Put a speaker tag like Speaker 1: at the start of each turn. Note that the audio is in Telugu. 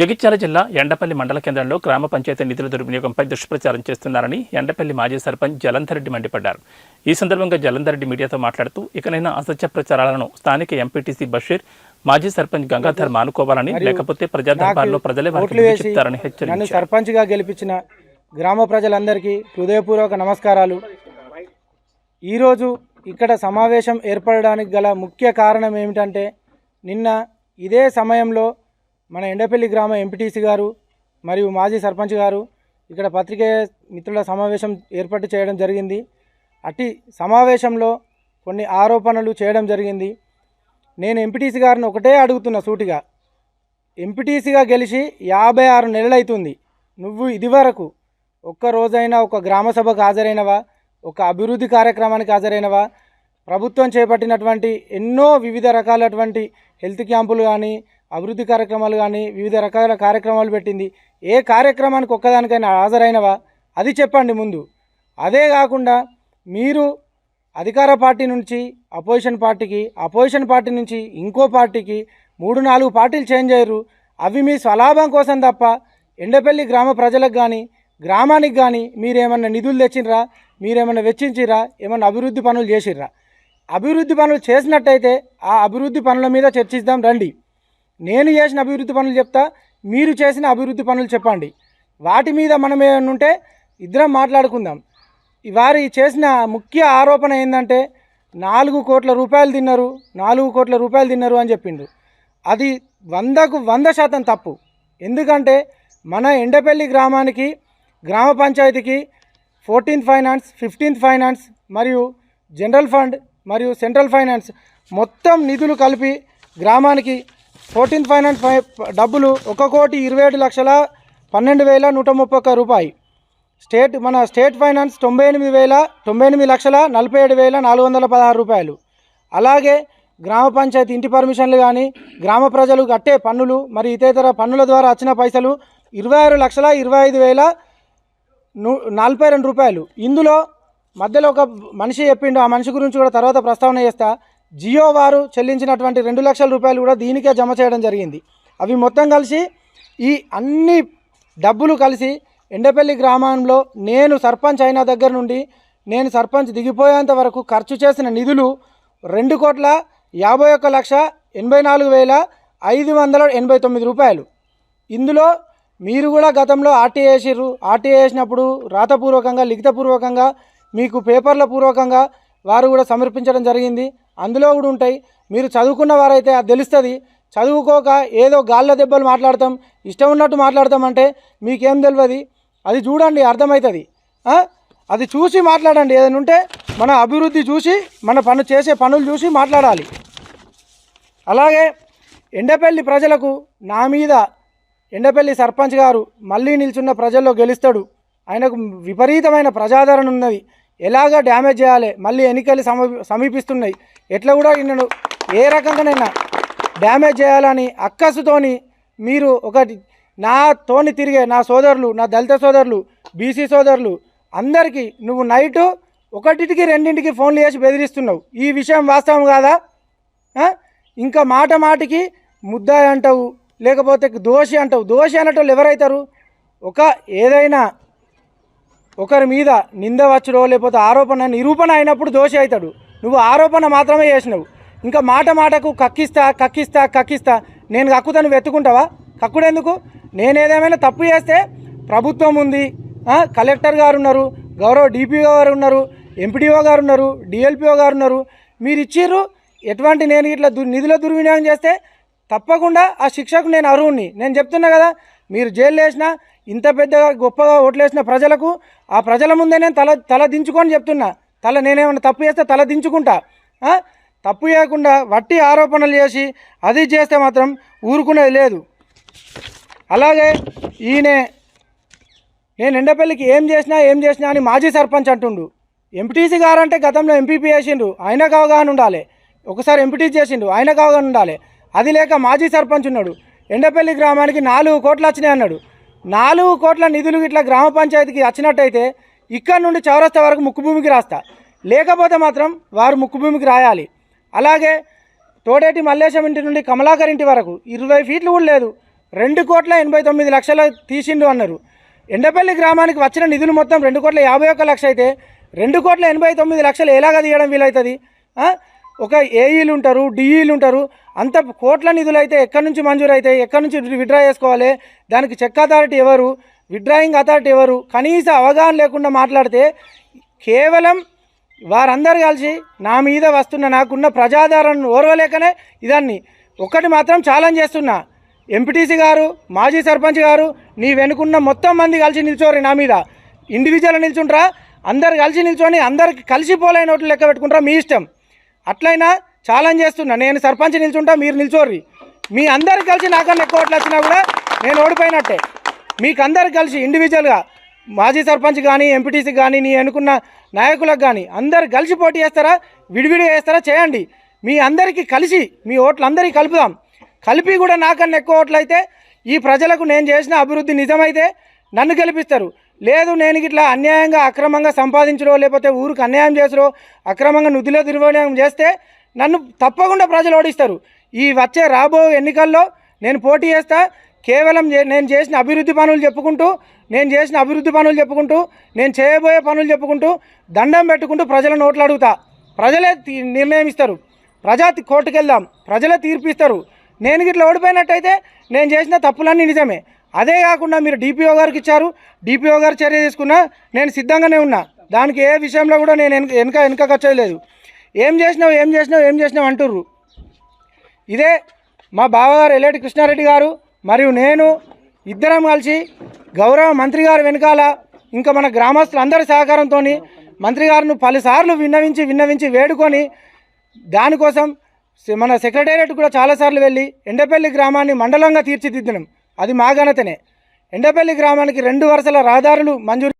Speaker 1: జగిత్యాల జిల్లా ఎండపల్లి మండల కేంద్రంలో గ్రామ పంచాయతీ నిధుల దుర్వినియోగంపై దుష్ప్రచారం చేస్తున్నారని ఎండపల్లి మాజీ సర్పంచ్ జలంధర్ రెడ్డి మండిపడ్డారు. ఈ సందర్భంగా జలంధర్ రెడ్డి మీడియాతో మాట్లాడుతూ ఇకనైనా అసత్య ప్రచారాలను స్థానిక ఎంపీటీసీ బషీర్ మాజీ సర్పంచ్ గంగాధర్ మానుకోవాలని లేకపోతే ప్రజా దర్బార్లో ప్రజలే వారికి చెప్తారని హెచ్చరించారు.
Speaker 2: సర్పంచ్గా గెలిపించిన గ్రామ ప్రజలందరికీ హృదయపూర్వక నమస్కారాలు. ఈరోజు ఇక్కడ సమావేశం ఏర్పడడానికి గల ముఖ్య కారణం ఏమిటంటే నిన్న ఇదే సమయంలో మన ఎండపల్లి గ్రామ ఎంపీటీసీ గారు మరియు మాజీ సర్పంచ్ గారు ఇక్కడ పత్రికేయ మిత్రుల సమావేశం ఏర్పాటు చేయడం జరిగింది. అట్టి సమావేశంలో కొన్ని ఆరోపణలు చేయడం జరిగింది. నేను ఎంపీటీసీ గారిని ఒకటే అడుగుతున్నా సూటిగా ఎంపీటీసీగా గెలిచి యాభై ఆరు నెలలైతుంది. నువ్వు ఇదివరకు ఒక్క రోజైనా ఒక గ్రామ సభకు హాజరైనవా? ఒక అభివృద్ధి కార్యక్రమానికి హాజరైనవా? ప్రభుత్వం చేపట్టినటువంటి ఎన్నో వివిధ రకాలటువంటి హెల్త్ క్యాంపులు కానీ అభివృద్ధి కార్యక్రమాలు కానీ వివిధ రకాల కార్యక్రమాలు పెట్టింది. ఏ కార్యక్రమానికి ఒక్కదానికైనా హాజరైనవా? అది చెప్పండి ముందు. అదే కాకుండా మీరు అధికార పార్టీ నుంచి అపోజిషన్ పార్టీకి అపోజిషన్ పార్టీ నుంచి ఇంకో పార్టీకి మూడు నాలుగు పార్టీలు చేంజ్ అయ్యారు. అవి మీ స్వలాభం కోసం తప్ప ఎండపల్లి గ్రామ ప్రజలకు కానీ గ్రామానికి కానీ మీరేమన్నా నిధులు తెచ్చిండ్రా? మీరేమన్నా వెచ్చించిర్రా? ఏమన్నా అభివృద్ధి పనులు చేసిర్రా? అభివృద్ధి పనులు చేసినట్టయితే ఆ అభివృద్ధి పనుల మీద చర్చిద్దాం రండి. నేను చేసిన అభివృద్ధి పనులు చెప్తా మీరు చేసిన అభివృద్ధి పనులు చెప్పండి. వాటి మీద మనం ఏమైనా ఉంటే ఇద్దరం మాట్లాడుకుందాం. వారి చేసిన ముఖ్య ఆరోపణ ఏంటంటే నాలుగు కోట్ల రూపాయలు తిన్నారు నాలుగు కోట్ల రూపాయలు తిన్నారు అని చెప్పిండు. అది వందకు వంద శాతం తప్పు. ఎందుకంటే మన ఎండపల్లి గ్రామానికి గ్రామ పంచాయతీకి ఫోర్టీన్త్ ఫైనాన్స్ ఫిఫ్టీన్త్ ఫైనాన్స్ మరియు జనరల్ ఫండ్ మరియు సెంట్రల్ ఫైనాన్స్ మొత్తం నిధులు కలిపి గ్రామానికి ఫోర్టీన్త్ ఫైనాన్స్ డబ్బులు ఒక కోటి ఇరవై ఏడు లక్షల పన్నెండు వేల నూట ముప్పై ఒక్క రూపాయి. స్టేట్ మన స్టేట్ ఫైనాన్స్ తొంభై ఎనిమిది వేల తొంభై ఎనిమిది లక్షల నలభై ఏడు వేల నాలుగు వందల పదహారు రూపాయలు. అలాగే గ్రామ పంచాయతీ ఇంటి పర్మిషన్లు కానీ గ్రామ ప్రజలు కట్టే పన్నులు మరి ఇతర పన్నుల ద్వారా వచ్చిన పైసలు ఇరవై ఆరు లక్షల ఇరవై ఐదు వేల నలభై రెండు రూపాయలు. ఇందులో మధ్యలో ఒక మనిషి చెప్పిండు ఆ మనిషి గురించి కూడా తర్వాత ప్రస్తావన చేస్తా. జియో వారు చెల్లించినటువంటి రెండు లక్షల రూపాయలు కూడా దీనికే జమ చేయడం జరిగింది. అవి మొత్తం కలిసి ఈ అన్ని డబ్బులు కలిసి ఎండపల్లి గ్రామంలో నేను సర్పంచ్ అయిన దగ్గర నుండి నేను సర్పంచ్ దిగిపోయేంత వరకు ఖర్చు చేసిన నిధులు రెండు కోట్ల యాభై ఒక్క లక్ష ఎనభై నాలుగు వేల ఐదు వందల ఎనభై తొమ్మిది రూపాయలు. ఇందులో మీరు కూడా గతంలో ఆర్టీ వేసిర్రు. ఆర్టీ వేసినప్పుడు రాతపూర్వకంగా లిఖితపూర్వకంగా మీకు పేపర్ల పూర్వకంగా వారు కూడా సమర్పించడం జరిగింది. అందులో కూడా ఉంటాయి. మీరు చదువుకున్న వారైతే అది తెలుస్తుంది. చదువుకోక ఏదో గాళ్ళ దెబ్బలు మాట్లాడతాం ఇష్టం ఉన్నట్టు మాట్లాడతామంటే మీకేం తెలియదు అది చూడండి అర్థమవుతుంది అది చూసి మాట్లాడండి. ఏదైనా ఉంటే మన అభివృద్ధి చూసి మన పను చేసే పనులు చూసి మాట్లాడాలి. అలాగే ఎండపల్లి ప్రజలకు నా మీద ఎండపల్లి సర్పంచ్ గారు మళ్ళీ నిల్చున్న ప్రజల్లో గెలుస్తాడు. ఆయనకు విపరీతమైన ప్రజాదరణ ఉన్నది. ఎలాగ డ్యామేజ్ చేయాలి? మళ్ళీ ఎన్నికలు సమీపిస్తున్నాయి. ఎట్లా కూడా ఈయనను ఏ రకంగానైనా డ్యామేజ్ చేయాలని అక్కసుతోని మీరు ఒకటి నా తోని తిరిగే నా సోదరులు నా దళిత సోదరులు బీసీ సోదరులు అందరికీ నువ్వు నైటు ఒకటికి రెండింటికి ఫోన్లు చేసి బెదిరిస్తున్నావు. ఈ విషయం వాస్తవం కాదా? ఇంకా మాట మాటికి ముద్దాయి అంటావు. లేకపోతే దోషి అంటావు. దోషి అనేటోళ్ళు ఎవరైతారు? ఒక ఏదైనా ఒకరి మీద నింద వచ్చడో లేకపోతే ఆరోపణ నిరూపణ అయినప్పుడు దోషి అవుతాడు నువ్వు ఆరోపణ మాత్రమే చేసినావు. ఇంకా మాట మాటకు కక్కిస్తా కక్కిస్తా కక్కిస్తా. నేను కక్కుతాను వెతుకుంటావా కక్కుడెందుకు? నేను ఏదేమైనా తప్పు చేస్తే ప్రభుత్వం ఉంది. కలెక్టర్ గారు ఉన్నారు గౌరవ డిపిఓ గారు ఉన్నారు ఎంపీడీఓ గారు ఉన్నారు డిఎల్పిఓ గారు ఉన్నారు. మీరు ఇచ్చిర్రు ఎటువంటి నేను ఇట్లా దు నిధుల దుర్వినియోగం చేస్తే తప్పకుండా ఆ శిక్షకు నేను అర్హుణ్ణి. నేను చెప్తున్నా కదా మీరు జైలు వేసినా ఇంత పెద్దగా గొప్పగా ఓట్లేసిన ప్రజలకు ఆ ప్రజల ముందే నేను తల తల దించుకొని చెప్తున్నా. తల నేనేమన్నా తప్పు చేస్తే తల దించుకుంటా. తప్పు చేయకుండా వట్టి ఆరోపణలు చేసి అది చేస్తే మాత్రం ఊరుకునేది లేదు. అలాగే ఈయనే నేను ఎండపల్లికి ఏం చేసినా ఏం చేసినా అని మాజీ సర్పంచ్ అంటుండు. ఎంపీటీసీ గారంటే గతంలో ఎంపీపీ చేసిండు. ఆయనకు అవగాహన ఉండాలి. ఒకసారి ఎంపీటీసీ చేసిండు. ఆయనకు అవగాహన ఉండాలి. అది లేక మాజీ సర్పంచ్ ఉన్నాడు. ఎండపల్లి గ్రామానికి నాలుగు కోట్లు వచ్చినాయి అన్నాడు. నాలుగు కోట్ల నిధులు ఇట్లా గ్రామ పంచాయతీకి వచ్చినట్టయితే ఇక్కడ నుండి చౌరస్తా వరకు ముక్కుభూమికి రాస్తా. లేకపోతే మాత్రం వారు ముక్కుభూమికి రాయాలి. అలాగే తోడేటి మల్లేశం ఇంటి నుండి కమలాకర్ ఇంటి వరకు ఇరవై ఫీట్లు కూడా లేదు. రెండు కోట్ల ఎనభై తొమ్మిది లక్షలు తీసిండు అన్నారు. ఎండపల్లి గ్రామానికి వచ్చిన నిధులు మొత్తం రెండు కోట్ల యాభై ఒక్క లక్ష అయితే రెండు కోట్ల ఎనభై తొమ్మిది లక్షలు ఎలాగ తీయడం వీలవుతుంది ఒక ఏఈలు ఉంటారు డిఈలు ఉంటారు అంత కోట్ల నిధులు అయితే ఎక్కడి నుంచి మంజూరు అయితే ఎక్కడి నుంచి విడ్రా చేసుకోవాలి దానికి చెక్ అథారిటీ ఎవరు విడ్రాయింగ్ అథారిటీ ఎవరు కనీస అవగాహన లేకుండా మాట్లాడితే కేవలం వారందరూ కలిసి నా మీద వస్తున్న నాకున్న ప్రజాదరణను ఓర్వలేకనే ఇదాన్ని. ఒక్కటి మాత్రం ఛాలెంజ్ చేస్తున్నా. ఎంపీటీసీ గారు మాజీ సర్పంచ్ గారు నీ వెనుకున్న మొత్తం మంది కలిసి నిల్చోరు నా మీద. ఇండివిజువల్ నిల్చుంటారా అందరు కలిసి నిల్చొని అందరికి కలిసి పోలేని లెక్క పెట్టుకుంటారా మీ ఇష్టం. అట్లయినా ఛాలెంజ్ చేస్తున్నా. నేను సర్పంచ్ నిల్చుంటా మీరు నిల్చోర్రి. మీ అందరికి కలిసి నాకన్నా ఎక్కువ ఓట్లు వచ్చినా కూడా నేను ఓడిపోయినట్టే. మీకు అందరికి కలిసి ఇండివిజువల్గా మాజీ సర్పంచ్ కానీ ఎంపీటీసీ కానీ నీ అనుకున్న నాయకులకు కానీ అందరు కలిసి పోటీ చేస్తారా విడివిడి చేస్తారా చేయండి. మీ అందరికీ కలిసి మీ ఓట్లు అందరికీ కలుపుదాం. కలిపి కూడా నాకన్నా ఎక్కువ ఓట్లు అయితే ఈ ప్రజలకు నేను చేసిన అభివృద్ధి నిజమైతే నన్ను గెలిపిస్తారు. లేదు నేను ఇట్లా అన్యాయంగా అక్రమంగా సంపాదించడో లేకపోతే ఊరికి అన్యాయం చేసరో అక్రమంగా నుదిలో దుర్వినియోగం చేస్తే నన్ను తప్పకుండా ప్రజలు ఓడిస్తారు. ఈ వచ్చే రాబో ఎన్నికల్లో నేను పోటీ చేస్తా. కేవలం నేను చేసిన అభివృద్ధి పనులు చెప్పుకుంటూ నేను చేసిన అభివృద్ధి పనులు చెప్పుకుంటూ నేను చేయబోయే పనులు చెప్పుకుంటూ దండం పెట్టుకుంటూ ప్రజల నోట్లు అడుగుతా ప్రజలే తీ- నిర్ణయం ఇస్తారు. ప్రజా కోర్టుకెళ్దాం. ప్రజలే తీర్పిస్తారు. నేను ఇట్లా ఓడిపోయినట్టయితే నేను చేసిన తప్పులన్నీ నిజమే. అదే కాకుండా మీరు డిపిఓ గారికి ఇచ్చారు. డిపిఓ గారు చర్య తీసుకున్నా నేను సిద్ధంగానే ఉన్నా. దానికి ఏ విషయంలో కూడా నేను వెనక వెనక వెనక వచ్చేయలేదు ఏం చేసినావు ఏం చేసినావు ఏం చేసినావు అంటుర్రు. ఇదే మా బావగారు ఎల్లటి కృష్ణారెడ్డి గారు మరియు నేను ఇద్దరం కలిసి గౌరవ మంత్రి గారు వెనకాల ఇంకా మన గ్రామస్తులు అందరి సహకారంతో మంత్రి గారిని పలుసార్లు విన్నవించి విన్నవించి వేడుకొని దానికోసం మన సెక్రటేరియట్ కూడా చాలాసార్లు వెళ్ళి ఎండపల్లి గ్రామాన్ని మండలంగా తీర్చిదిద్దినాం. అది మా ఎండపల్లి గ్రామానికి రెండు వరుసల రహదారులు మంజూరు